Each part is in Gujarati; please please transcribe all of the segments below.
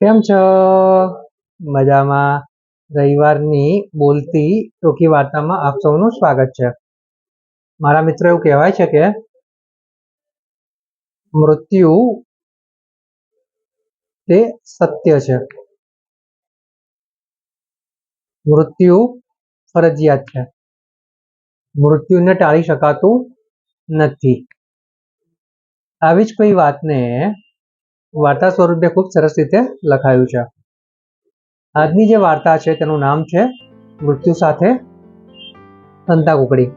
કેમ છો? મજામાં. રવિવારની બોલતી ટૂંકી વાર્તામાં આપ સૌનું સ્વાગત છે. મારા મિત્રો એવું કહેવાય છે કે મૃત્યુ તે સત્ય છે. મૃત્યુ ફરજિયાત છે. મૃત્યુને ટાળી શકાતું નથી. આવી જ કોઈ વાતને વાર્તા સ્વરૂપે ખૂબ સરસ રીતે લખાયું છે. આજની જે વાર્તા છે તેનું નામ છે મૃત્યુ સાથે સંતા કુકડી.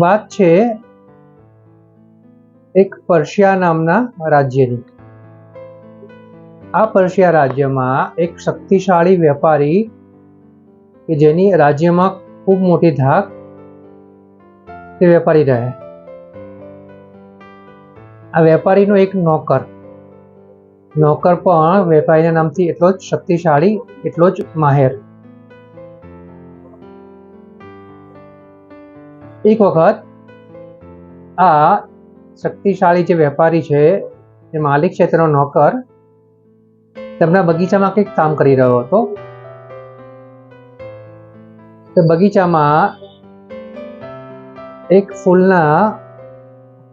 વાત છે એક પર્શિયા નામના રાજ્યની. આ પર્શિયા રાજ્યમાં એક શક્તિશાળી વેપારી કે જેની રાજ્યમાં ખૂબ મોટી ધાક તે વેપારી રહે. આ વેપારીનો એક નોકર. નોકર પણ વેપારીના નામથી એટલો જ શક્તિશાળી, એટલો જ માહેર. એક વખત આ શક્તિશાળી જે વેપારી છે, એ માલિક છે તેનો નોકર તેમના બગીચામાં કંઈક કામ કરી રહ્યો હતો. તો બગીચામાં એક ફૂલના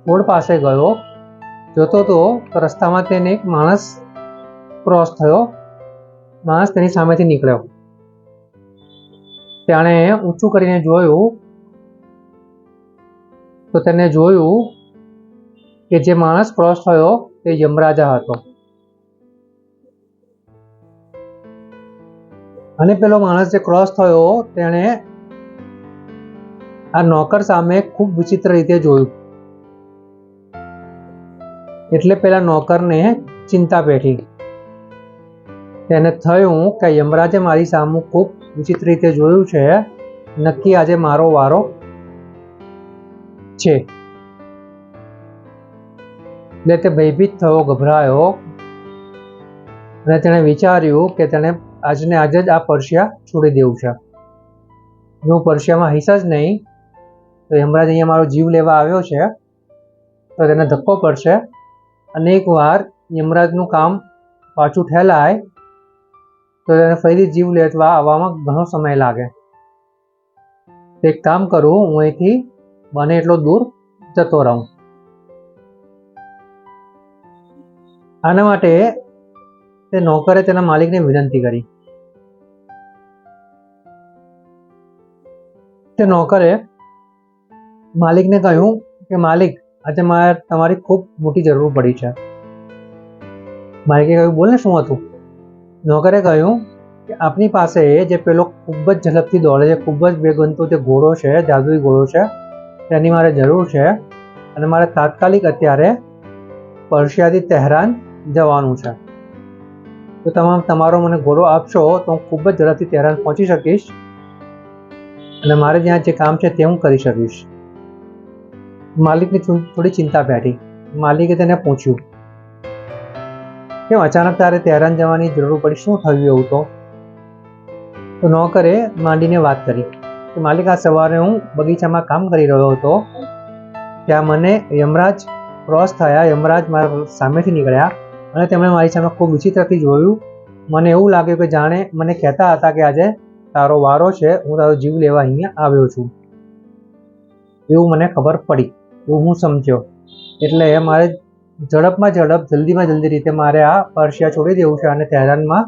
છોડ પાસે ગયો. જોતો તો રસ્તામાં તેને એક માણસ ક્રોસ થયો. માણસ તેની સામેથી નીકળ્યો. તેણે ઊંચું કરીને જોયું. તો તેને જોયું કે જે માણસ ક્રોસ થયો તે યમરાજા હતો. અને પેલો માણસ જે ક્રોસ થયો, તેણે આ નોકર સામે ખૂબ વિચિત્ર રીતે જોયું. એટલે પેલા નોકરને ચિંતા પેઠી. તેને થયું કે યમરાજે મારી સામે ખૂબ વિચિત્ર રીતે જોયું છે. નક્કી આજે મારો વારો છે. એટલે તે ભયભીત થયો, ગભરાયો અને તેણે વિચાર્યું કે તેણે આજને આજે જ આ પરસ્યા છોડી દેવું છે. હું પરસ્યામાં હઈશ જ નહીં. તો યમરાજ અહીંયા મારો જીવ લેવા આવ્યો છે. તો તેને ધક્કો પડશે. અનેક વાર યમરાજનું કામ પાછું ઠેલાય, તો તેને ફરીથી જીવ લેવા આવવામાં ઘણો સમય લાગે. એક કામ કરું, હું અહીંથી બને એટલો દૂર જતો રહું. આના માટે તે નોકરે તેના માલિકને વિનંતી કરી. તે નોકરે માલિકને કહ્યું કે, માલિક આજે મારે તમારી ખૂબ મોટી જરૂર પડી છે. માલિકે કહ્યું? બોલને શું હતું? નોકરે કહ્યું કે આપની પાસે જે પેલો ખૂબ જ ઝડપથી દોડે છે, ખૂબ જ વેગવંતો જે ઘોડો છે, જાદુઈ ઘોડો છે, તેની મારે જરૂર છે અને મારે તાત્કાલિક અત્યારે પર્શિયાથી તહેરાન જવાનું છે. તો તમામ તમારો મને ઘોડો આપશો તો હું ખૂબ જ ઝડપથી તહેરાન પહોંચી શકીશ અને મારે જ્યાં જે કામ છે તે હું કરી શકીશ. માલિકની થોડી ચિંતા બેઠી. માલિકે તેને પૂછ્યું, કેમ અચાનક તારે તહેરાન જવાની જરૂર પડી? શું થયું એવું તો? તો નોકરે માંડીને વાત કરી, કે માલિક, આ સવારે હું બગીચામાં કામ કરી રહ્યો હતો. ત્યાં મને યમરાજ ક્રોસ થયા. યમરાજ મારા સામેથી નીકળ્યા અને તેમણે મારી સામે ખૂબ વિચિત્રથી જોયું. મને એવું લાગ્યું કે જાણે મને કહેતા હતા કે આજે તારો વારો છે, હું તારો જીવ લેવા અહીંયા આવ્યો છું. એવું મને ખબર પડી. એવું હું સમજ્યો. એટલે મારે ઝડપમાં ઝડપ, જલ્દીમાં જલ્દી રીતે મારે આ પર્શિયા છોડી દેવું છે અને તહેરાનમાં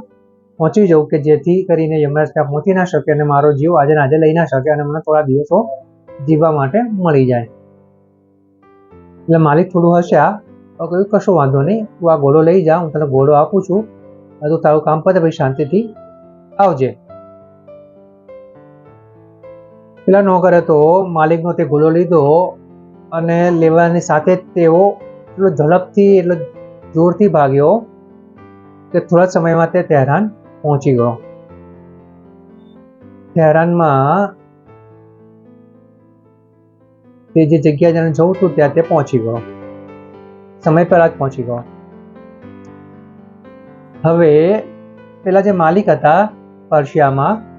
પહોંચી જવું કે જેથી કરીને યમરાજ ત્યાં પહોંચી ના શકે અને મારો જીવ આજે આજે લઈ ના શકે અને મને થોડા દિવસો જીવવા માટે મળી જાય. એટલે માલિક થોડું હશે આ કહ્યું કશો વાંધો નહીં, તું આ ઘોડો લઈ જા, હું તને ઘોડો આપું છું. તું તારું કામ પતે, પછી શાંતિથી આવજે. પેલા નોકરે તો માલિકનો તે ઘોડો લીધો અને લેવાની સાથે જ તેઓ એટલો ઝડપથી, એટલો જોરથી ભાગ્યો કે થોડા સમયમાં તે તહેરાન પહોંચી ગયો. તહેરાનમાં તે જે જગ્યા જેને જવું હતું ત્યાં તે પહોંચી ગયો. સમય પહેલા જ પહોંચી ગયો. હવે પેલા જે માલિક હતા, પર્શિયામાં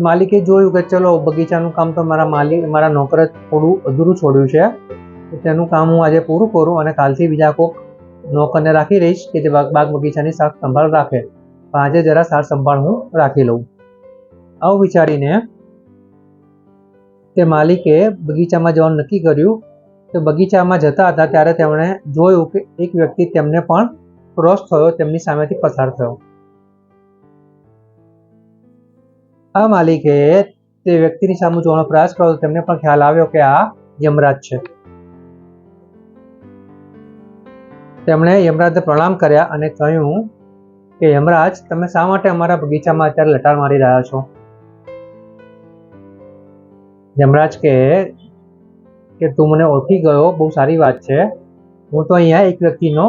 માલિકે જોયું કે ચલો, બગીચાનું કામ તો મારા માલિક, મારા નોકરે થોડું અધૂરું છોડ્યું છે. તેનું કામ હું આજે પૂરું કરું અને કાલથી બીજા કોઈક નોકરને રાખી રહીશ કે જે બાગ બાગ બગીચાની સાફ સંભાળ રાખે. પણ આજે જરા સાર સંભાળ હું રાખી લઉં. આવું વિચારીને તે માલિકે બગીચામાં જવાનું નક્કી કર્યું. તો બગીચામાં જતા હતા ત્યારે તેમણે જોયું કે એક વ્યક્તિ તેમને પણ ક્રોસ થયો, તેમની સામેથી પસાર થયો. આ માલિકે તે વ્યક્તિની સામે જોવાનો પ્રયાસ કર્યો તેમને પણ ખ્યાલ આવ્યો કે આ યમરાજ છે. તેમણે યમરાજને પ્રણામ કર્યા અને કહ્યું કે, યમરાજ, તમે શા માટે અમારા બગીચામાં અત્યારે લટાર મારી રહ્યા છો? યમરાજ કે કે તું મને ઓળખી ગયો, બહુ સારી વાત છે. હું તો અહીંયા એક વ્યક્તિનો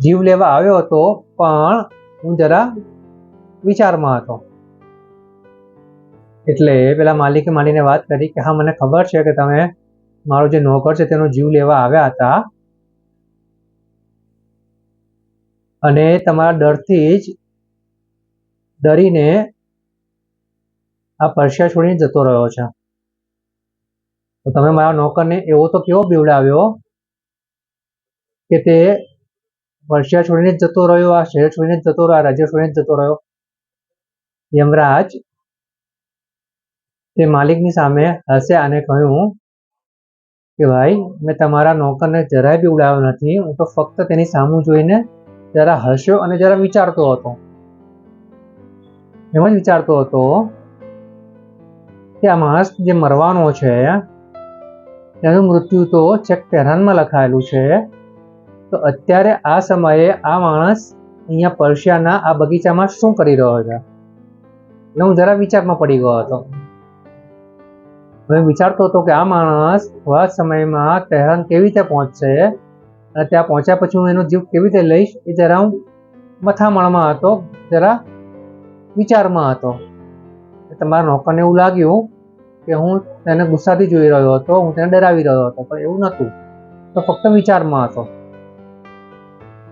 જીવ લેવા આવ્યો હતો, પણ હું જરા વિચારમાં હતો. એટલે પેલા માલિકે માલીને વાત કરી કે, હા, મને ખબર છે કે તમે મારો જે નોકર છે તેનો જીવ લેવા આવ્યા હતા. અને તમારા ડરથી જ ડરીને આ પરસ્યા છોડીને જતો રહ્યો છે. તો તમે મારા નોકરને એવો તો કેવો બીવડાવ્યો કે તે પરસ્યા છોડીને જ જતો રહ્યો, આ શહેર છોડીને જ જતો રહ્યો, આ રાજ્ય છોડીને જતો રહ્યો? યમરાજ તે માલિકની સામે હસ્યા અને કહ્યું કે, ભાઈ, મેં તમારા નોકરને જરાય બી ઉડાવ્યો નથી. હું તો ફક્ત તેની સામું જોઈને જરા હસ્યો અને જરા વિચારતો હતો. એમ જ વિચારતો હતો કે આ માણસ જે મરવાનો છે તેનું મૃત્યુ તો ચેક તેહરાનમાં લખાયેલું છે. તો અત્યારે આ સમયે આ માણસ અહીંયા પર્શિયાના આ બગીચામાં શું કરી રહ્યો છે? એટલે હું જરા વિચારમાં પડી ગયો હતો. હું વિચારતો હતો કે આ માણસ થોડા સમયમાં તહેરાન કેવી રીતે પહોંચશે અને ત્યાં પહોંચ્યા પછી હું એનો જીવ કેવી રીતે લઈશ એ જરા હું મથામણમાં હતો, જરા વિચારમાં હતો. તમારા નોકરને એવું લાગ્યું કે હું તેને ગુસ્સાથી જોઈ રહ્યો હતો, હું તેને ડરાવી રહ્યો હતો, પણ એવું નહોતું. તો ફક્ત વિચારમાં હતો.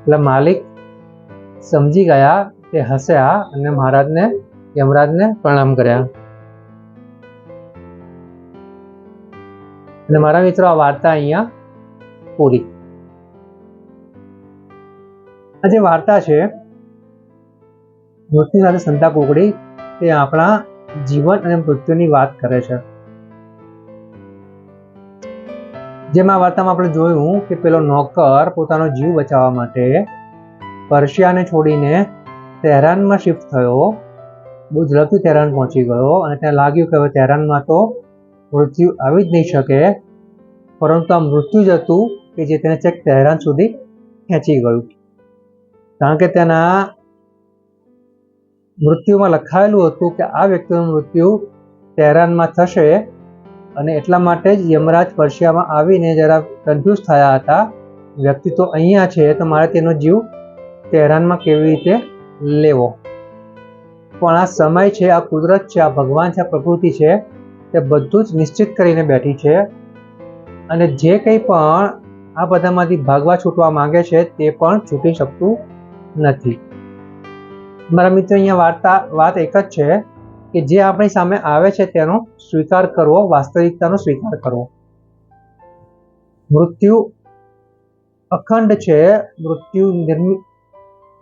એટલે માલિક સમજી ગયા કે હસ્યા અને મહારાજને યમરાજને પ્રણામ કર્યા. અને મારા મિત્રો, આ વાર્તા અહીંયા પૂરી. આ જે વાર્તા છે મૃત્યુ સાથે સંતા કુકડી તે આપણા જીવન અને મૃત્યુની વાત કરે છે. જેમ આ વાર્તામાં આપણે જોયું કે પેલો નોકર પોતાનો જીવ બચાવવા માટે પર્શિયાને છોડીને તેહરાનમાં શિફ્ટ થયો બહુ ઝડપથી તહેરાન પહોંચી ગયો અને ત્યાં લાગ્યું કે હવે તહેરાનમાં તો મૃત્યુ આવી જ નહીં શકે, પરંતુ આ મૃત્યુ જ હતું કે જે તેને ચેક તહેરાન સુધી ખેંચી ગયું. કારણ કે તેના મૃત્યુમાં લખાયેલું હતું કે આ વ્યક્તિનું મૃત્યુ તહેરાનમાં થશે અને એટલા માટે જ યમરાજ પર્શિયામાં આવીને જરા કન્ફ્યુઝ થયા હતા, વ્યક્તિ તો અહીંયા છે, તો મારે તેનો જીવ તહેરાનમાં કેવી રીતે લેવો? પણ આ સમય છે, આ કુદરત છે, આ ભગવાન છે, આ પ્રકૃતિ છે, તે બધું જ નિશ્ચિત કરીને બેઠી છે. અને જે કંઈ પણ આ બધામાંથી ભાગવા છૂટવા માંગે છે, તે પણ છૂટી શકતું નથી. મારા મિત્ર, અહીંયા વાર્તા, વાત એક જ છે કે જે આપણી સામે આવે છે, તેનો સ્વીકાર કરવો, વાસ્તવિકતાનો સ્વીકાર કરવો. મૃત્યુ અખંડ છે, મૃત્યુ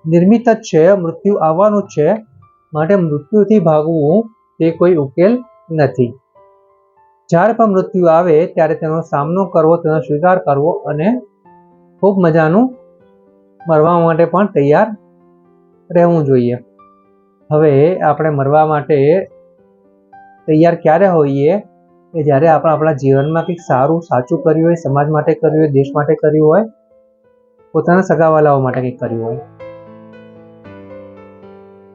નિર્મિત જ છે, મૃત્યુ આવવાનું જ છે માટે મૃત્યુથી ભાગવું તે કોઈ ઉકેલ નથી. જ્યારે પણ મૃત્યુ આવે ત્યારે તેનો સામનો કરવો, તેનો સ્વીકાર કરવો અને ખૂબ મજાનું મરવા માટે પણ તૈયાર રહેવું જોઈએ. હવે આપણે મરવા માટે તૈયાર ક્યારે હોઈએ? કે જ્યારે આપણે આપણા જીવનમાં કંઈક સારું, સાચું કર્યું હોય, સમાજ માટે કર્યું હોય, દેશ માટે કર્યું હોય, પોતાના સગાવાલાઓ માટે કંઈક કર્યું હોય.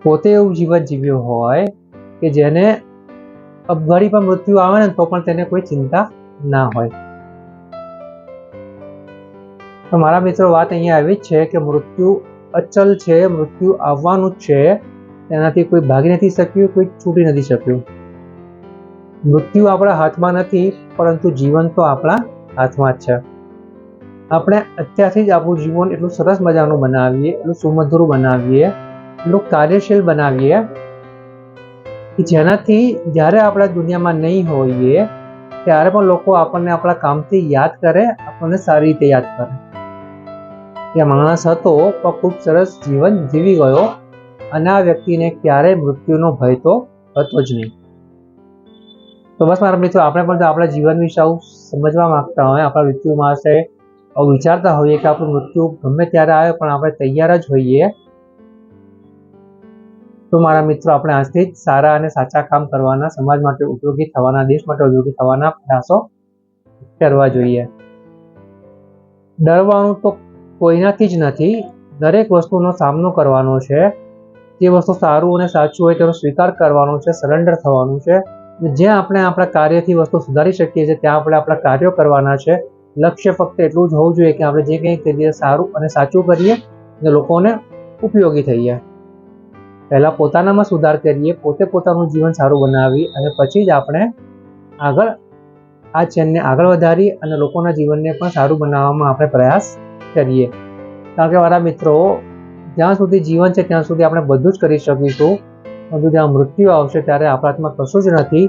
પોતે એવું જીવન જીવ્યું હોય કે જેને અબઘડી પણ મૃત્યુ આવે ને તો પણ તેને કોઈ ચિંતા ના હોય. તો મારા મિત્રો, વાત અહીંયા આવી જ છે કે મૃત્યુ અચલ છે, મૃત્યુ આવવાનું જ છે. તેનાથી કોઈ ભાગી નથી શક્યું, કોઈ છૂટી નથી શક્યું. મૃત્યુ આપણા હાથમાં નથી, પરંતુ જીવન તો આપણા હાથમાં જ છે. આપણે અત્યારથી જ આપણું જીવન એટલું સરસ મજાનું બનાવીએ, એટલું સુમધુર બનાવીએ. એટલું કાર્યશીલ બનાવીએ કે જેનાથી જ્યારે આપણે દુનિયામાં નહીં હોઈએ, ત્યારે પણ લોકો આપણને આપણા કામથી યાદ કરે, આપણને સારી રીતે યાદ કરે. કે માણસ હતો, પણ ખૂબ સરસ જીવન જીવી ગયો અને આ વ્યક્તિને ક્યારેય મૃત્યુનો ભય તો હતો જ નહીં. તો બસ મારા મિત્રો, આપણે પણ આપણા જીવન વિશે આવું સમજવા માંગતા હોય, આપણા મૃત્યુ માટે વિચારતા હોઈએ કે આપણું મૃત્યુ ગમે ત્યારે આવે, પણ આપણે તૈયાર જ હોઈએ તો મારા મિત્રો, આપણે આજથી જ સારા અને સાચા કામ કરવાના, સમાજ માટે ઉપયોગી થવાના, દેશ માટે ઉપયોગી થવાના પ્રયાસો કરવા જોઈએ. ડરવાનું તો કોઈનાથી જ નથી. દરેક વસ્તુનો સામનો કરવાનો છે. જે વસ્તુ સારું અને સાચું હોય તેનો સ્વીકાર કરવાનો છે સરેન્ડર થવાનું છે. જ્યાં આપણે આપણા કાર્યથી વસ્તુ સુધારી શકીએ છીએ, ત્યાં આપણે આપણા કાર્યો કરવાના છે. લક્ષ્ય ફક્ત એટલું જ હોવું જોઈએ કે આપણે જે કંઈ કરીએ સારું અને સાચું કરીએ અને લોકોને ઉપયોગી થઈએ. પહેલાં પોતાનામાં સુધાર કરીએ, પોતે પોતાનું જીવન સારું બનાવી અને પછી જ આપણે આગળ આ ચેનને આગળ વધારી અને લોકોના જીવનને પણ સારું બનાવવામાં આપણે પ્રયાસ કરીએ. કારણ કે મારા મિત્રો, જ્યાં સુધી જીવન છે ત્યાં સુધી આપણે બધું જ કરી શકીશું. પરંતુ જ્યાં મૃત્યુ આવશે ત્યારે આપણા હાથમાં કશું જ નથી.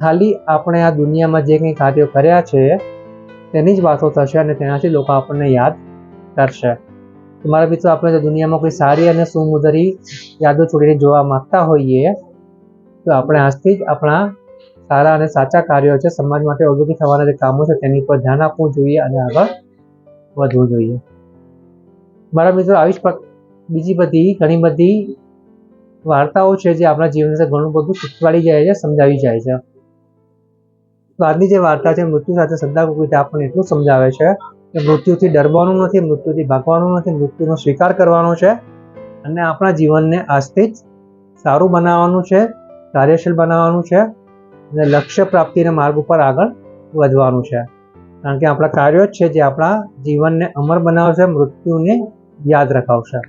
ખાલી આપણે આ દુનિયામાં જે કંઈ કાર્યો કર્યા છે, તેની જ વાતો થશે અને તેનાથી લોકો આપણને યાદ કરશે. મારા મિત્રો, આપણે દુનિયામાં કોઈ સારી અને સુમુદરી યાદો છોડીને જોવા માંગતા હોઈએ, તો આપણે આજથી જ આપણા સારા અને સાચા કાર્યો છે, સમાજ માટે ઉપયોગી થવાના જે કામો છે, તેની પર ધ્યાન આપવું જોઈએ અને આગળ વધવું જોઈએ. મારા મિત્રો, આવી જ બીજી બધી ઘણી બધી વાર્તાઓ છે, જે આપણા જીવન સાથે ઘણું બધું શીખવાડી જાય છે, સમજાવી જાય છે. તો આજની જે વાર્તા છે, મૃત્યુ સાથે શ્રદ્ધા આપણને એટલું સમજાવે છે મૃત્યુથી ડરવાનું નથી, મૃત્યુથી ભાગવાનું નથી, મૃત્યુનો સ્વીકાર કરવાનો છે અને આપણા જીવનને આજથી જ સારું બનાવવાનું છે, કાર્યશીલ બનાવવાનું છે અને લક્ષ્ય પ્રાપ્તિના માર્ગ ઉપર આગળ વધવાનું છે. કારણ કે આપણા કાર્યો જ છે જે આપણા જીવનને અમર બનાવશે, મૃત્યુને યાદ રખાવશે.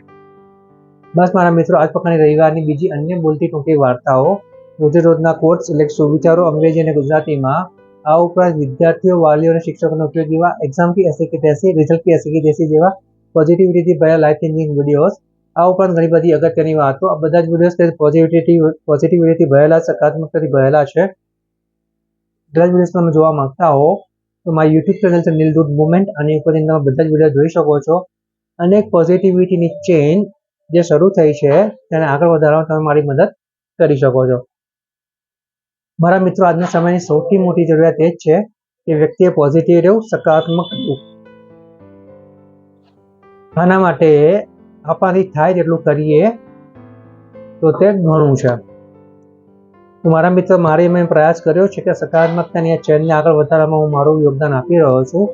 બસ મારા મિત્રો, આજ પ્રકારની રવિવારની બીજી અન્ય બોલતી ટૂંકી વાર્તાઓ રોજે રોજના કોર્સ એટલે સુવિચારો અંગ્રેજી અને ગુજરાતીમાં આ ઉપરાંત વિદ્યાર્થીઓ, વાલીઓ અને શિક્ષકોનો ઉપયોગ એવા એક્ઝામ કી એસી કે તેસી રિઝલ્ટ કી એસી કે તેસી જેવા પોઝિટિવિટીથી ભર્યા લાઈફ ચેન્જિંગ વિડીયોઝ આ ઉપરાંત ઘણી બધી અગત્યની વાતો. આ બધા જ વિડીયોઝ તે પોઝિટિવિટી પોઝિટિવિટીથી ભરેલા, સકારાત્મકતાથી ભરેલા છે. બધા જ વિડીયોઝ તમે જોવા માંગતા હો તો મારી યુટ્યુબ ચેનલ છે નીલ દૂધ મુવમેન્ટ. અને એ પરથી તમે બધા જ વીડિયો જોઈ શકો છો. અને એક પોઝિટિવિટીની ચેન જે શરૂ થઈ છે, તેને આગળ વધારવામાં તમે મારી મદદ કરી શકો છો. મારા મિત્રો, આજના સમયની સૌથી મોટી જરૂરિયાત એ જ છે કે વ્યક્તિએ પોઝિટિવ રહેવું, સકારાત્મક રહેવું. આના માટે આપણાથી થાય તેટલું કરીએ, તો તે ઘણું છે. મારા મિત્રો, મારે મેં પ્રયાસ કર્યો છે કે સકારાત્મકતાની આ ચેનને આગળ વધારવામાં હું મારું યોગદાન આપી રહ્યો છું.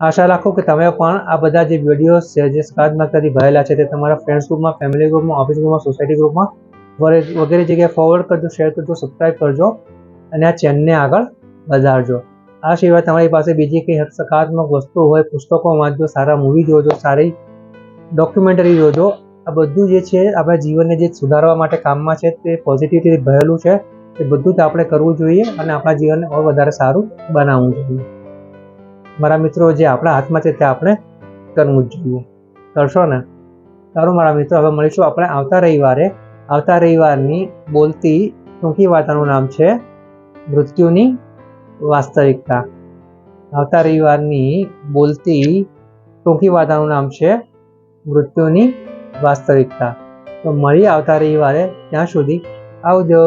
આશા રાખું કે તમે પણ આ બધા જે વિડીયોઝ છે, જે સકારાત્મકતાથી ભરેલા છે, તે તમારા ફ્રેન્ડ્સ ગ્રુપમાં ફેમિલી ગ્રુપમાં ઓફિસ ગ્રુપમાં સોસાયટી ગ્રુપમાં વગેરે જગ્યાએ ફોરવર્ડ કરજો શેર કરજો સબસ્ક્રાઈબ કરજો અને આ ચેનલને આગળ વધારજો. આ સિવાય તમારી પાસે બીજી કંઈ સકારાત્મક વસ્તુ હોય પુસ્તકો વાંચજો સારા મૂવી જોજો સારી ડોક્યુમેન્ટરી જોજો આ બધું જે છે, આપણા જીવનને જે સુધારવા માટે કામમાં છે, તે પોઝિટિવથી ભરેલું છે, તે બધું જ આપણે કરવું જોઈએ અને આપણા જીવનને ઓર વધારે સારું બનાવવું જોઈએ. મારા મિત્રો, જે આપણા હાથમાં છે, તે આપણે કરવું જ જોઈએ. કરશો ને? સારું, મારા મિત્રો, હવે મળીશું આપણે આવતા રવિવારે આવતા રવિવારની બોલતી ટૂંકી વાર્તાનું નામ છે મૃત્યુની વાસ્તવિકતા. આવતા રવિવારની બોલતી ટૂંકી વાર્તાનું નામ છે મૃત્યુની વાસ્તવિકતા. તો મળીએ આવતા રવિવારે ત્યાં સુધી આવજો.